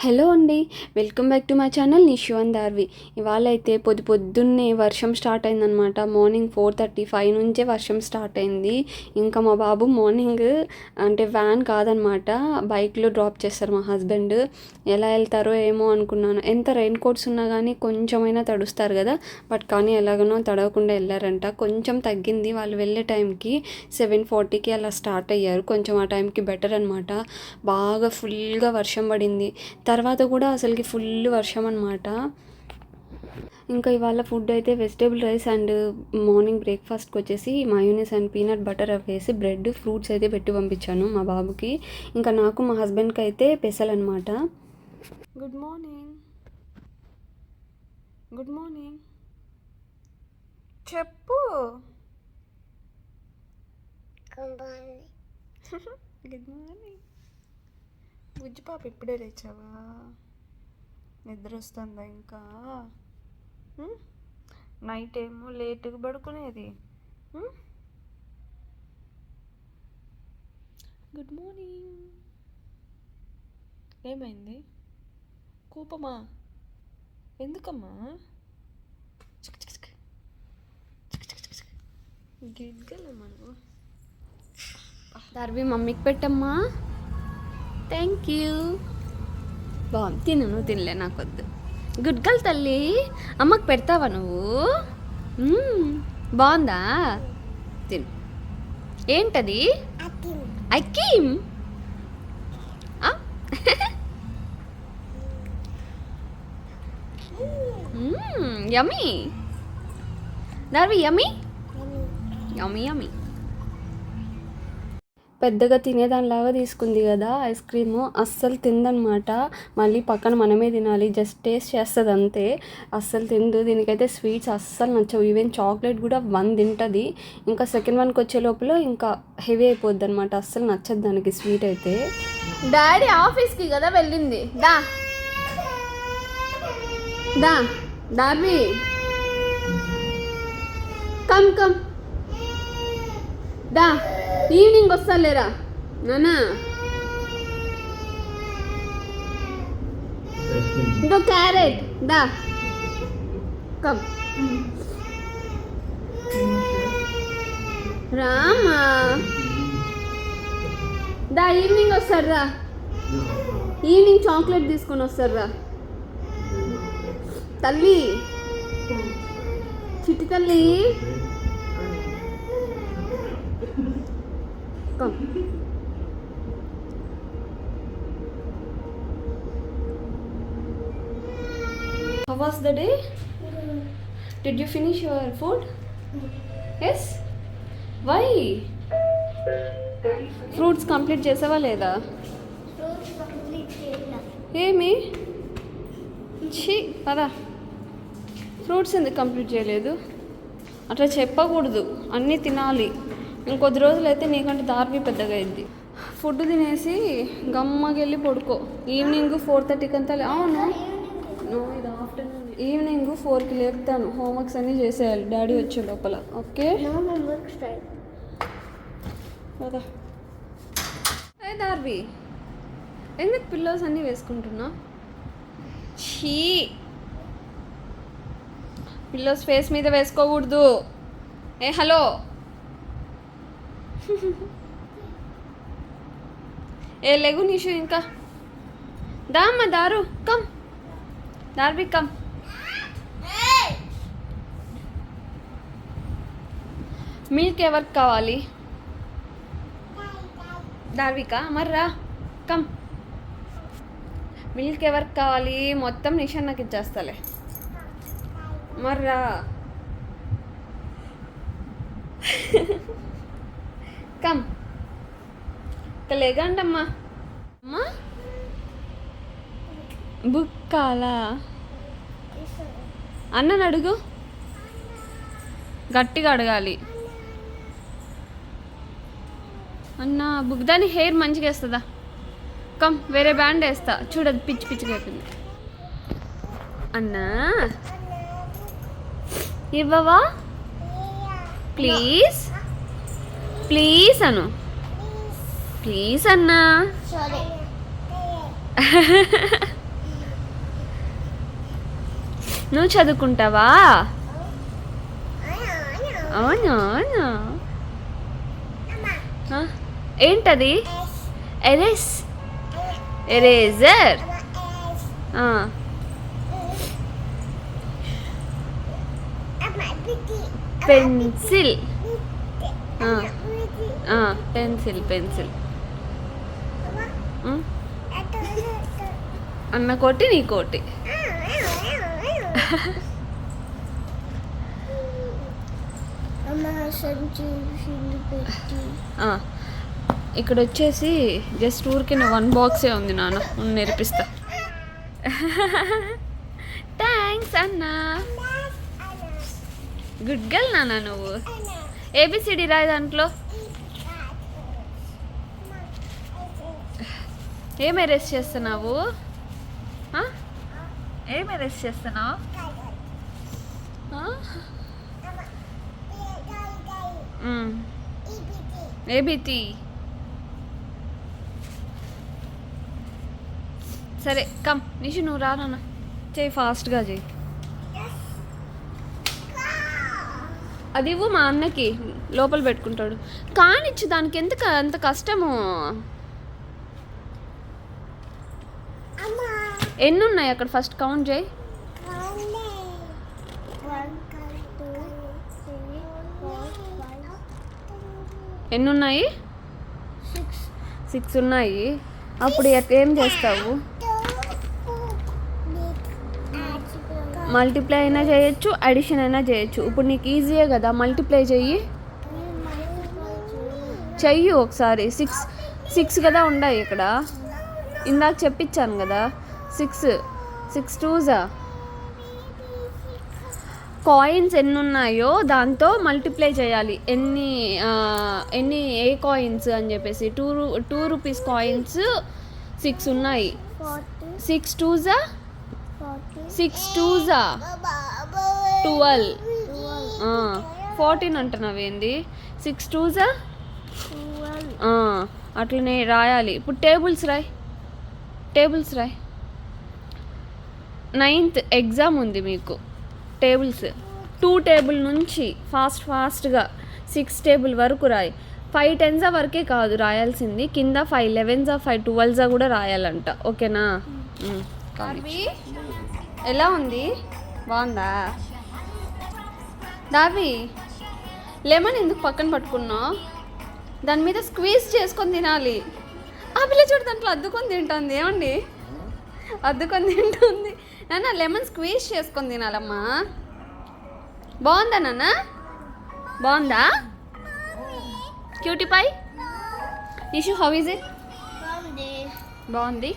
Hello అండి welcome back to my channel Nishu and Darvi. ఇవాళ అయితే పొద్దు పొద్దున్నే వర్షం స్టార్ట్ అయిందనమాట మార్నింగ్ ఫోర్ థర్టీ ఫైవ్ నుంచే వర్షం స్టార్ట్ అయింది. ఇంకా మా బాబు మార్నింగ్ అంటే వ్యాన్ కాదనమాట బైక్లో డ్రాప్ చేస్తారు మా హస్బెండ్. ఎలా వెళ్తారో ఏమో అనుకున్నాను. ఎంత రెయిన్ కోట్స్ ఉన్నా కానీ కొంచెమైనా తడుస్తారు కదా. బట్ కానీ ఎలాగనో తడవకుండా వెళ్ళారంట. కొంచెం తగ్గింది వాళ్ళు వెళ్ళే టైంకి. సెవెన్ ఫార్టీకి అలా స్టార్ట్ అయ్యారు. కొంచెం ఆ టైంకి బెటర్ అనమాట బాగా ఫుల్గా వర్షం పడింది. తర్వాత కూడా అసలుకి ఫుల్ వర్షం అనమాట ఇంకా ఇవాళ ఫుడ్ అయితే వెజిటేబుల్ రైస్ అండ్ మార్నింగ్ బ్రేక్ఫాస్ట్కి వచ్చేసి మయోనీస్ అండ్ పీనట్ బటర్ వేసి బ్రెడ్ ఫ్రూట్స్ అయితే పెట్టి పంపించాను మా బాబుకి. ఇంకా నాకు మా హస్బెండ్కి అయితే పెసలు అనమాట గుడ్ మార్నింగ్. Good morning. చెప్పు. Good morning. బుజ్జి పాప ఇప్పుడే లేచావా? నిద్ర వస్తుందా ఇంకా? నైట్ ఏమో లేటుగా పడుకునేది? గుడ్ మార్నింగ్ ఏమైంది? కోపమా? ఎందుకమ్మా. గిగ్గలమ్మా నువ్వు దార్వి మమ్మీకి పెట్టమ్మా. థ్యాంక్ యూ బాగుంది. తిను నువ్వు తినలే నాకొద్దు గుడ్ గర్ల్ తల్లి అమ్మకి పెడతావా నువ్వు? బాగుందా? తిను. ఏంటది? అక్కీం yummy Darvi yummy yummy yummy పెద్దగా తినేదానిలాగా తీసుకుంది కదా ఐస్ క్రీమ్. అస్సలు తిందనమాట. మళ్ళీ పక్కన మనమే తినాలి. జస్ట్ టేస్ట్ చేస్తుంది అంతే. అస్సలు తిందు. దీనికైతే స్వీట్స్ అస్సలు నచ్చవు. ఈవెన్ చాక్లెట్ కూడా వన్ తింటుంది. ఇంకా సెకండ్ వన్కి వచ్చే లోపల ఇంకా హెవీ అయిపోద్ది అనమాట అస్సలు నచ్చదు దానికి స్వీట్ అయితే. డాడీ ఆఫీస్కి కదా వెళ్ళింది. దా. దా. డాబీ. Come come. దా. ఈవినింగ్ వస్తాలేరా? నానా? ఇంకో క్యారెట్. దా. కమ్. రామా. దా ఈవినింగ్ వస్తారు రా ఈవినింగ్ చాక్లెట్ తీసుకొని వస్తారు రా తల్లి. చిట్టి తల్లి. Come. How was the day? Did you finish your food? Yes? Why? Fruits complete చేసావా లేదా ఏమి ఛీ పదా ఫ్రూట్స్ ఎందుకు కంప్లీట్ చేయలేదు అట్లా చెప్పకూడదు అన్నీ తినాలి ఇంకొద్ది రోజులు అయితే నీకంటే దార్వి పెద్దగా అయింది. ఫుడ్ తినేసి గమ్మకి వెళ్ళి పడుకో. ఈవినింగ్ ఫోర్ థర్టీకి అంతా అవును. ఇది ఆఫ్టర్నూన్. ఈవినింగ్ ఫోర్కి లేపుతాను. హోంవర్క్స్ అన్నీ చేసేయాలి. డాడీ వచ్చే లోపల. ఓకే? కదా ఏ దార్వి. ఎందుకు పిల్లోస్ అన్నీ వేసుకుంటున్నా? ఛీ! పిల్లోస్ ఫేస్ మీద వేసుకోకూడదు. ఏ హలో! ఏ లేగు నిషు ఇంకా. దామ్మ దారు కమ్. దార్వి కమ్. మిల్క్ ఎవరికి కావాలి? దార్విక మర్రా కమ్. మిల్క్ ఎవరికి కావాలి? మొత్తం నిషాన్నకి ఇచ్చేస్తాలే. మర్రా కమ్ ఇక లేగండమ్మా అమ్మా బుక్ కాలా అన్నని అడుగు గట్టిగా అడగాలి అన్న బుక్ దాని హెయిర్ మంచిగా వేస్తుందా కమ్ వేరే బ్యాండ్ వేస్తా చూడదు పిచ్చి పిచ్చిగా అయిపోయింది అన్నా ఇవ్వవా ప్లీజ్ ప్లీజ్ అను. ప్లీజ్ అన్నా. నువ్వు చదువుకుంటావా? అవునా ఏంటది? Erase. Eraser? Pencil. Pencil pencil. అన్న కోటి నీ కోటి. ఇక్కడ వచ్చేసి జస్ట్ ఊరికి వన్ బాక్సే ఉంది నాన్న. నేర్పిస్తా. థ్యాంక్స్ అన్నా. గుడ్ గర్ల్ నాన్న నువ్వు. ఏబిసిడి రాయి దాంట్లో. ఏం ఎరేస్ చేస్తున్నావు? ఏం ఎరేస్ చేస్తున్నావు? ఏబిటి సరే కమ్. నిషు నువ్వు రా నాన్న. చేయి ఫాస్ట్గా చేయి. అది ఇవ్వు మా అన్నకి. లోపల పెట్టుకుంటాడు. కానిచ్చు దానికి ఎందుకు అంత కష్టము. ఎన్ని ఉన్నాయి అక్కడ ఫస్ట్ కౌంట్ చేయి. ఎన్ని ఉన్నాయి సిక్స్ ఉన్నాయి. అప్పుడు ఏం చేస్తావు? మల్టిప్లై అయినా చేయొచ్చు అడిషన్ అయినా చేయొచ్చు. ఇప్పుడు నీకు ఈజీయే కదా మల్టిప్లై చెయ్యి. చెయ్యి ఒకసారి. సిక్స్ సిక్స్ కదా ఉన్నాయి ఇక్కడ. ఇందాక చెప్పించాను కదా. సిక్స్ సిక్స్ టూజా కాయిన్స్ ఎన్ని ఉన్నాయో దాంతో మల్టిప్లై చేయాలి. ఎన్ని ఎన్ని ఏ కాయిన్స్ అని చెప్పేసి. టూ రూ- టూ రూపీస్ కాయిన్స్ సిక్స్ ఉన్నాయి. సిక్స్ టూజా సిక్స్ టూజా ట్వెల్వ్. ఫోర్టీన్ అంటున్నావేంది సిక్స్ టూజా అట్లనే రాయాలి. ఇప్పుడు టేబుల్స్ రాయ్. టేబుల్స్ రాయ్. నైన్త్ ఎగ్జామ్ ఉంది మీకు. టేబుల్స్. టూ టేబుల్ నుంచి ఫాస్ట్ ఫాస్ట్గా సిక్స్ టేబుల్ వరకు రాయి. ఫైవ్ టెన్జా వరకే కాదు రాయాల్సింది. కింద ఫైవ్ లెవెన్జా ఫైవ్ ట్వెల్వ్జా కూడా రాయాలంట. ఓకేనా? మ్, కానీ. ఎలా ఉంది? బాగుందా? దావి లెమన్ ఎందుకు పక్కన పట్టుకున్నావు? దాని మీద స్క్వీజ్ చేసుకొని తినాలి. ఆ పిల్ల చూడు దాంట్లో అద్దుకొని తింటుంది. ఏమండి? అద్దుకొని తింటుంది. నాన్న లెమన్ స్క్వీజ్ చేసుకొని తినాలమ్మా. బాగుందా నాన్న? బాగుందా? Cutie pie Nishu how is it బాగుంది.